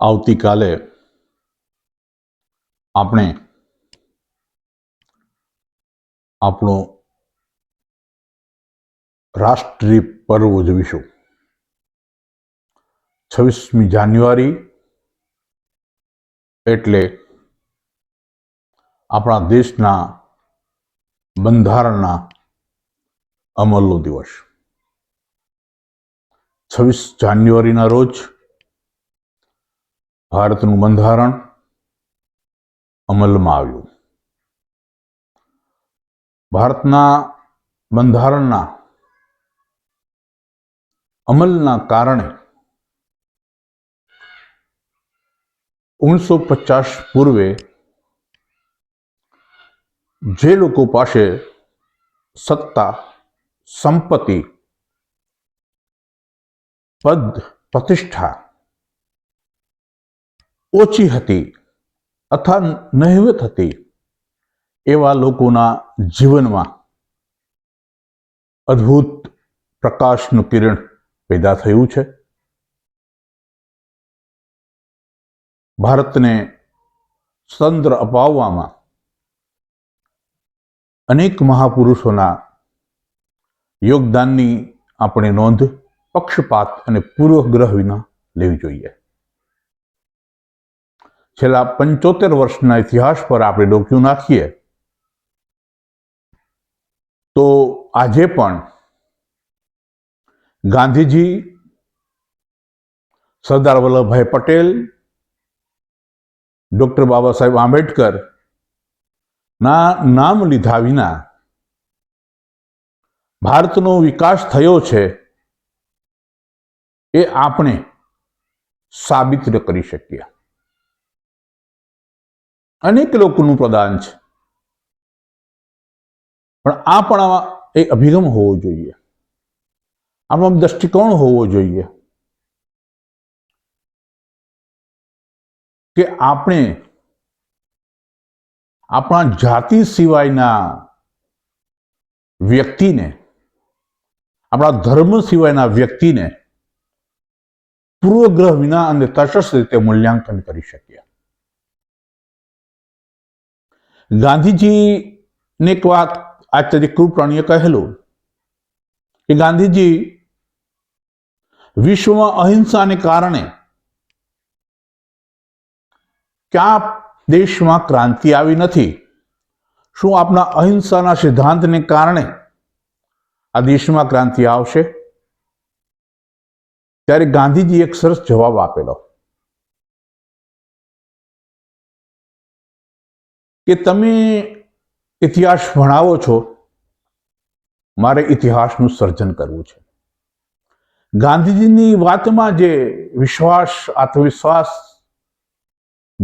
આવતીકાલે આપણે આપણો રાષ્ટ્રીય પર્વ ઉજવીશું. છવ્વીસમી જાન્યુઆરી એટલે આપણા દેશના બંધારણના અમલનો દિવસ. છવ્વીસ જાન્યુઆરીના રોજ ભારતનું બંધારણ અમલમાં આવ્યું. ભારતના બંધારણના અમલના કારણે ઓગણીસો પચાસ પૂર્વે જે લોકો પાસે સત્તા, સંપત્તિ, પદ, પ્રતિષ્ઠા ઓછી હતી અથવા નહિવત હતી એવા લોકોના જીવનમાં અદ્ભુત પ્રકાશનું કિરણ પેદા થયું છે. ભારતને સ્વતંત્ર અપાવવામાં અનેક મહાપુરુષોના યોગદાનની આપણે નોંધ, પક્ષપાત અને પૂર્વગ્રહ વિના લેવી જોઈએ. છેલ્લા પંચોતેર વર્ષના ઇતિહાસ પર આપણે ડોક્યું નાખીએ, તો આજે પણ ગાંધીજી, સરદાર વલ્લભભાઈ પટેલ, ડોક્ટર બાબા સાહેબ આંબેડકર ના નામ લીધા વિના ભારતનો વિકાસ થયો છે એ આપણે સાબિત કરી શકીએ. અનેક લોકોનું પ્રદાન છે. પણ આ પણ આવા એ અભિગમ હોવો જોઈએ. આમાં દ્રષ્ટિકોણ હોવો જોઈએ. કે આપણે આપણા જાતિ સિવાયના વ્યક્તિને, આપણા ધર્મ સિવાયના વ્યક્તિને પૂર્વગ્રહ વિના અને તટસ્થ રીતે મૂલ્યાંકન કરી શકીએ. ગાંધીજીને એક વાત આચાર્ય કૃપરાણીએ કહેલું કે ગાંધીજી વિશ્વમાં અહિંસાને કારણે ક્યાં દેશમાં ક્રાંતિ આવી નથી. શું આપના અહિંસાના સિદ્ધાંતને કારણે આ દેશમાં ક્રાંતિ આવશે? ત્યારે ગાંધીજી એક સરસ જવાબ આપેલો. કે તમે ઇતિહાસ ભણાવો છો, મારે ઇતિહાસનું સર્જન કરવું છે. ગાંધીજીની વાતમાં જે વિશ્વાસ, આત્મવિશ્વાસ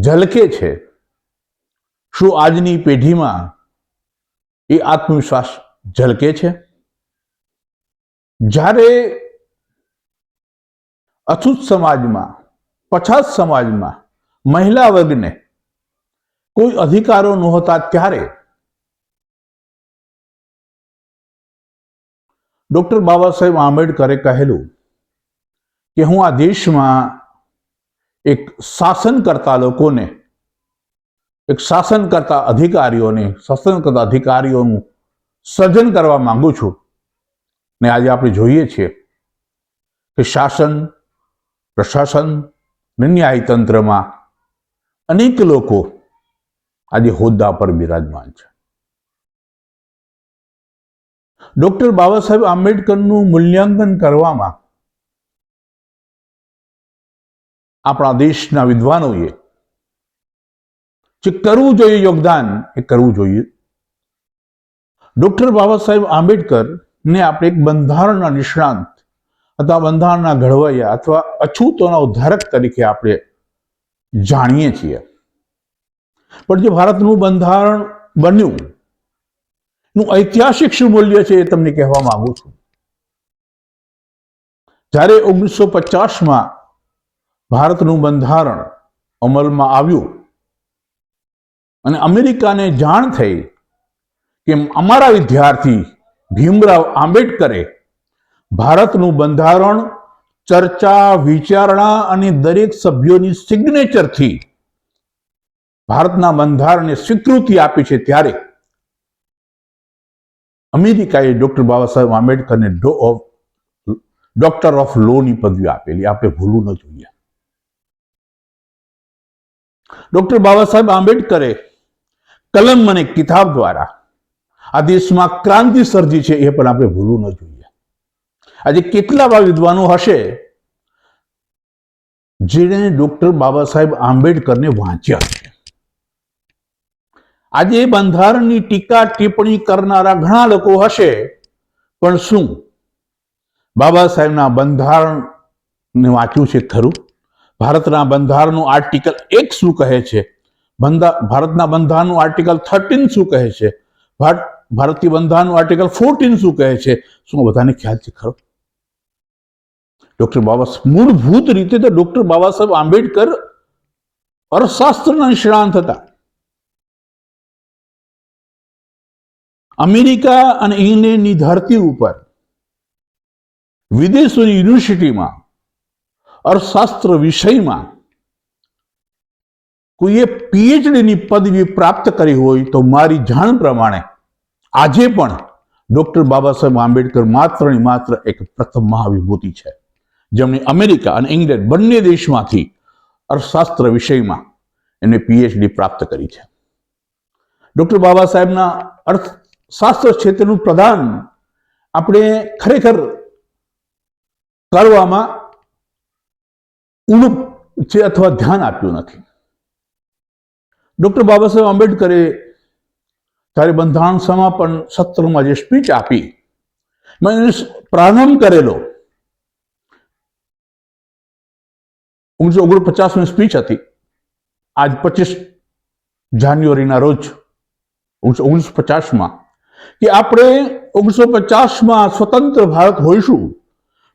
ઝલકે છે, શું આજની પેઢીમાં એ આત્મવિશ્વાસ ઝલકે છે? જ્યારે અછૂત સમાજમાં, પછાત સમાજમાં મહિલા વર્ગને કોઈ અધિકારો નહોતા ત્યારે. ડોક્ટર બાબા સાહેબ આંબેડકરે કહેલું કે હું આ દેશમાં એક શાસન કરતા લોકોને, એક શાસન કરતા અધિકારીઓને, શાસન કરતા અધિકારીઓનું સર્જન કરવા માંગુ છું. ને આજે આપણે જોઈએ છીએ કે શાસન, પ્રશાસન ન્યાયતંત્રમાં અનેક લોકો આજે હોદ્દા પર બિરાજમાન છે. ડોક્ટર બાબા સાહેબ આંબેડકરનું મૂલ્યાંકન કરવામાં આપણા દેશના વિદ્વાનોએ જે કરવું જોઈએ યોગદાન એ કરવું જોઈએ. ડોક્ટર બાબા સાહેબ આંબેડકરને આપણે એક બંધારણના નિષ્ણાંત અથવા બંધારણના ઘડવૈયા અથવા અછૂતોના ઉદ્ધારક તરીકે આપણે જાણીએ છીએ. પણ જે ભારતનું બંધારણ બન્યું નું ઐતિહાસિક શું મૂલ્ય છે એ તમને કહેવા માંગુ છું. જ્યારે ઓગણીસો પચાસમાં ભારતનું બંધારણ અમલમાં આવ્યું અને અમેરિકાને જાણ થઈ કે અમારા વિદ્યાર્થી ભીમરાવ આંબેડકરે ભારતનું બંધારણ ચર્ચા, વિચારણા અને દરેક સભ્યોની સિગ્નેચરથી ભારતના બંધારણને સ્વીકૃતિ આપી છે ત્યારે અમેરિકાએ ડોક્ટર બાબા સાહેબ આંબેડકરને ડોક્ટર ઓફ લોની પદવી આપેલી. આપણે ભૂલવું ન જોઈએ. ડોક્ટર બાબા સાહેબ આંબેડકરે કલમ અને કિતાબ દ્વારા આ દેશમાં ક્રાંતિ સર્જી છે એ પણ આપણે ભૂલવું ન જોઈએ. આજે કેટલા એવા વિદ્વાનો હશે જેણે ડોક્ટર બાબા સાહેબ આંબેડકરને વાંચ્યા? આજે બંધારણની ટીકા ટિપ્પણી કરનારા ઘણા લોકો હશે. પણ શું? બાબા સાહેબના બંધારણને વાંચ્યું છે ખરું? ભારતના બંધારણનું આર્ટિકલ એક શું કહે છે? ભારતના બંધારણનું આર્ટિકલ થર્ટીન શું કહે છે? ભાર- ભારતીય બંધારણનું આર્ટિકલ ફોર્ટીન શું કહે છે? શું બધાને ખ્યાલ છે ખરો? ડોક્ટર બાબા મૂળભૂત રીતે તો ડોક્ટર બાબા સાહેબ આંબેડકર અર્થશાસ્ત્રના નિષ્ણાંત હતા. અમેરિકા અને ઇંગ્લેન્ડની ધરતી ઉપર વિદેશોની યુનિવર્સિટીમાં, અર્થશાસ્ત્ર વિષયમાં કોઈએ પીએચડીની પદવી પ્રાપ્ત કરી હોય તો મારી જાણ પ્રમાણે આજે પણ ડૉક્ટર બાબા સાહેબ આંબેડકર માત્ર ને માત્ર એક પ્રથમ મહાવિભૂતિ છે. જેમણે અમેરિકા અને ઇંગ્લેન્ડ બંને દેશમાંથી અર્થશાસ્ત્ર વિષયમાં એમને પીએચડી પ્રાપ્ત કરી છે. ડોક્ટર બાબા સાહેબના અર્થશાસ્ત્ર ક્ષેત્રનું પ્રદાન આપણે ખરેખર કરવામાં ઊણું છે અથવા ધ્યાન આપ્યું નથી. ડોક્ટર બાબા સાહેબ આંબેડકરે ત્યારે બંધારણ સમાપન સત્રમાં જે સ્પીચ આપી મેં પ્રારંભ કરેલો. ઓગણીસો ઓગણપચાસની સ્પીચ હતી. આજ પચીસ જાન્યુઆરીના રોજ, ઓગણીસો પચાસમાં કે આપણે ઓગણીસો પચાસમાં સ્વતંત્ર ભારત હોઈશું,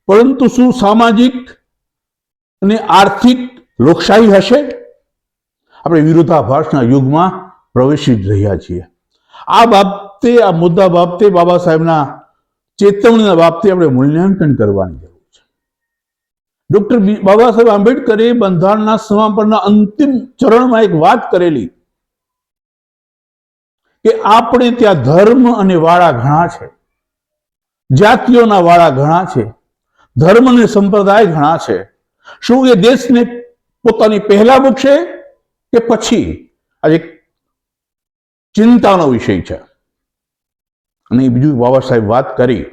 પરંતુ શું સામાજિક અને આર્થિક લોકશાહી હશે? આપણે વિરોધાભાસના યુગમાં પ્રવેશી જ રહ્યા છીએ. આ બાબતે, આ મુદ્દા બાબતે બાબા સાહેબના ચેતવણીના બાબતે આપણે મૂલ્યાંકન કરવાની જરૂર છે. ડોક્ટર બાબા સાહેબ આંબેડકરે બંધારણના સમાપનના અંતિમ ચરણમાં એક વાત કરેલી. કે આપણે ત્યાં ધર્મ અને વાળા ઘણા છે. જાતિઓના વાળા ઘણા છે. ધર્મ અને સંપ્રદાય ઘણા છે. શું એ દેશને પોતાની પહેલા મૂકશે કે પછી? આજે ચિંતાનો વિષય છે. અને બીજું બાબા સાહેબ વાત કરી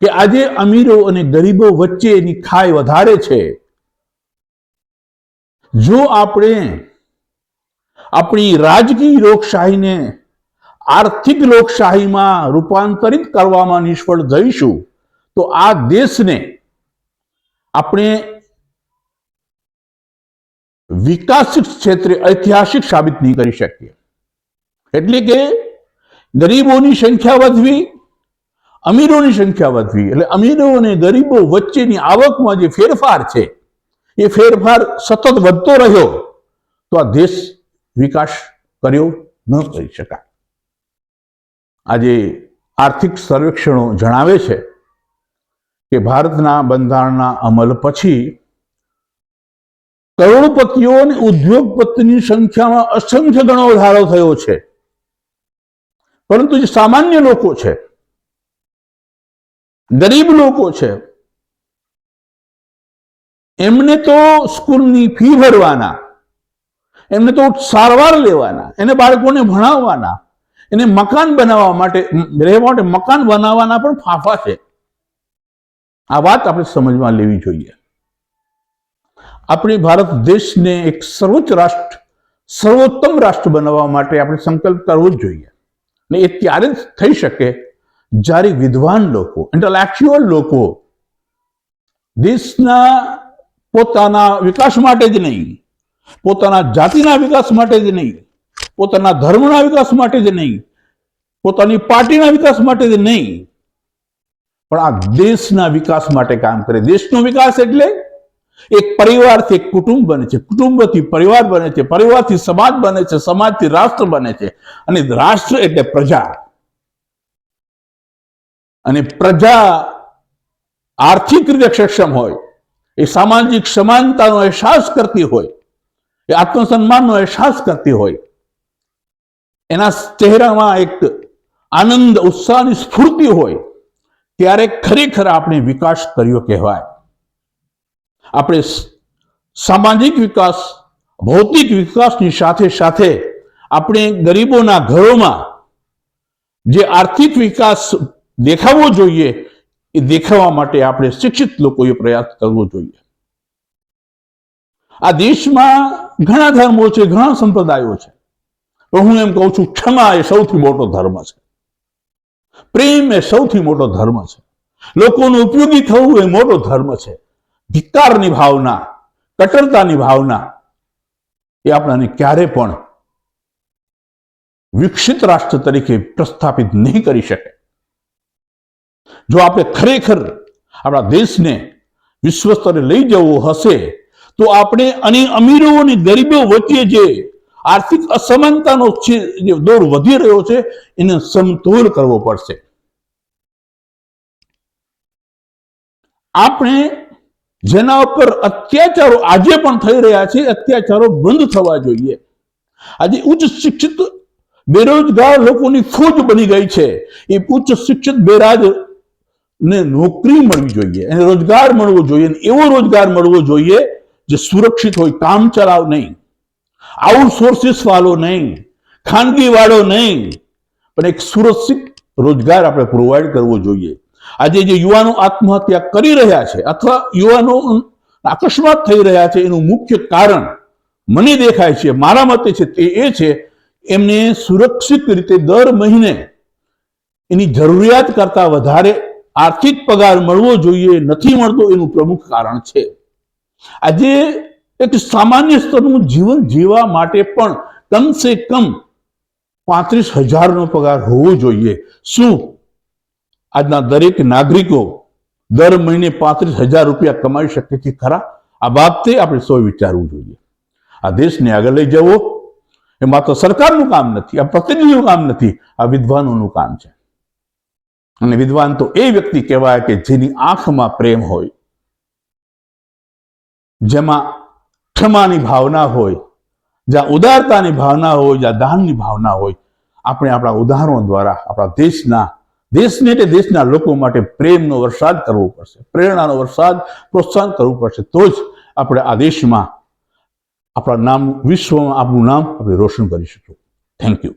કે આજે અમીરો અને ગરીબો વચ્ચે એની ખાઈ વધારે છે. જો આપણે આપણી રાજકીય લોકશાહીને આર્થિક લોકશાહીમાં રૂપાંતરિત કરવામાં નિષ્ફળ જઈશું, તો આ દેશને આપણે વિકાસિત ક્ષેત્રે ઐતિહાસિક સાબિત નહીં કરી શકીએ. એટલે કે ગરીબોની સંખ્યા વધવી, અમીરોની સંખ્યા વધવી, એટલે અમીરો અને ગરીબો વચ્ચેની આવકમાં જે ફેરફાર છે, એ ફેરફાર સતત વધતો રહ્યો, તો આ દેશ વિકાસ કર્યો ન કરી શકાય. આજે આર્થિક સર્વેક્ષણો જણાવે છે કે ભારતના બંધારણના અમલ પછી કરોડપતિઓ અને ઉદ્યોગપતિની સંખ્યામાં અસંખ્ય ગણો વધારો થયો છે. પરંતુ જે સામાન્ય લોકો છે, ગરીબ લોકો છે, એમને તો સ્કૂલની ફી ભરવાના એમને તો સારવાર લેવાના, એને બાળકોને ભણાવવાના, એને મકાન બનાવવા માટે, રહેવા માટે મકાન બનાવવાના પણ ફાફા છે. આ વાત આપણે સમજમાં લેવી જોઈએ. આપણે ભારત દેશને એક સર્વોચ્ચ રાષ્ટ્ર, સર્વોત્તમ રાષ્ટ્ર બનાવવા માટે આપણે સંકલ્પ કરવો જ જોઈએ. ને એ ત્યારે જ થઈ શકે જ્યારે વિદ્વાન લોકો ઇન્ટલેક્ચ્યુઅલ લોકો દેશના પોતાના વિકાસ માટે જ નહીં પોતાના જાતિના વિકાસ માટે જ નહીં, પોતાના ધર્મના વિકાસ માટે જ નહીં, પોતાની પાર્ટીના વિકાસ માટે જ નહીં, પણ આ દેશના વિકાસ માટે કામ કરે. દેશનો વિકાસ એટલે એક પરિવારથી એક કુટુંબ બને છે. કુટુંબથી પરિવાર બને છે, પરિવારથી સમાજ બને છે, સમાજથી રાષ્ટ્ર બને છે. અને રાષ્ટ્ર એટલે પ્રજા. અને પ્રજા આર્થિક રીતે સક્ષમ હોય, એ સામાજિક સમાનતાનો અહેસાસ કરતી હોય એ આત્મસન્માનનો અહેસાસ કરતી હોય. એના ચહેરામાં એક આનંદ, ઉત્સાહની સ્ફૂર્તિ હોય. ત્યારે ખરેખર આપણે વિકાસ કર્યો કહેવાય. આપણે સામાજિક વિકાસ, ભૌતિક વિકાસની સાથે સાથે આપણે ગરીબોના ઘરોમાં જે આર્થિક વિકાસ દેખાવો જોઈએ, એ દેખાવા માટે આપણે શિક્ષિત લોકોએ પ્રયાસ કરવો જોઈએ. આ દેશમાં ઘણા ધર્મો છે, ઘણા સંપ્રદાયો છે. પણ હું એમ કહું છું, ક્ષમા એ સૌથી મોટો ધર્મ છે. પ્રેમ એ સૌથી મોટો ધર્મ છે. લોકોનું ઉપયોગી થવું એ મોટો ધર્મ છે. ધિક્કારની ભાવના, કટરતાની ભાવના એ આપણાને ક્યારે પણ વિકસિત રાષ્ટ્ર તરીકે પ્રસ્થાપિત નહીં કરી શકે. જો આપણે ખરેખર આપણા દેશને વિશ્વ સ્તરે લઈ જવું હશે તો આપણે અને અમીરો અને ગરીબો વચ્ચે જે આર્થિક અસમાનતાનો જે દોર વધી રહ્યો છે, એને સમતોલ કરવો પડશે. આપણે જેના ઉપર અત્યાચારો આજે પણ થઈ રહ્યા છે, અત્યાચારો બંધ થવા જોઈએ. આજે ઉચ્ચ શિક્ષિત બેરોજગાર લોકોની ફોજ બની ગઈ છે. એ ઉચ્ચ શિક્ષિત બેરાજ ને નોકરી મળવી જોઈએ, એને રોજગાર મળવો જોઈએ, એવો રોજગાર મળવો જોઈએ જે સુરક્ષિત હોય, કામ ચલાવ નહીં. આઉટસોર્સિસ વાળો નહીં. ખાનગી વાળો નહીં. પણ એક સુરક્ષિત રોજગાર આપણે પ્રોવાઈડ કરવો જોઈએ. આજે જે યુવાનો આત્મહત્યા કરી રહ્યા છે, અથવા યુવાનો અકસ્માત થઈ રહ્યા છે, એનું મુખ્ય કારણ મને દેખાય છે, મારા મતે છે તે એ છે, એમને સુરક્ષિત રીતે દર મહિને એની જરૂરિયાત કરતા વધારે આર્થિક પગાર મળવો જોઈએ, નથી મળતો એનું પ્રમુખ કારણ છે. આજે એક સામાન્ય સ્તરનું જીવન જીવવા માટે પણ કમસે કમ પાંત્રીસ હજારનો પગાર હોવો જોઈએ. શું? આજના દરેક નાગરિકો દર મહિને પાંત્રીસ હજાર રૂપિયા કમાઈ શકે છે ખરા? આ બાબતે આપણે સૌ વિચારવું જોઈએ. આ દેશને આગળ લઈ જવો. એ માત્ર સરકારનું કામ નથી, આ પ્રતિનિધિનું કામ નથી, આ વિદ્વાનોનું કામ છે. અને વિદ્વાન તો એ વ્યક્તિ કહેવાય કે જેની આંખમાં પ્રેમ હોય જેમાં ક્ષમાની ભાવના હોય, જ્યાં ઉદારતાની ભાવના હોય, જ્યાં દાનની ભાવના હોય, આપણે આપણા ઉદાહરણો દ્વારા આપણા દેશના, દેશને તે દેશના લોકો માટે પ્રેમનો વરસાદ કરવો પડશે, પ્રેરણાનો વરસાદ પ્રોત્સાહન કરવું પડશે. તો જ આપણે આ દેશમાં આપણા નામ, વિશ્વમાં આપણું નામ આપણે રોશન કરી શકીએ. Thank you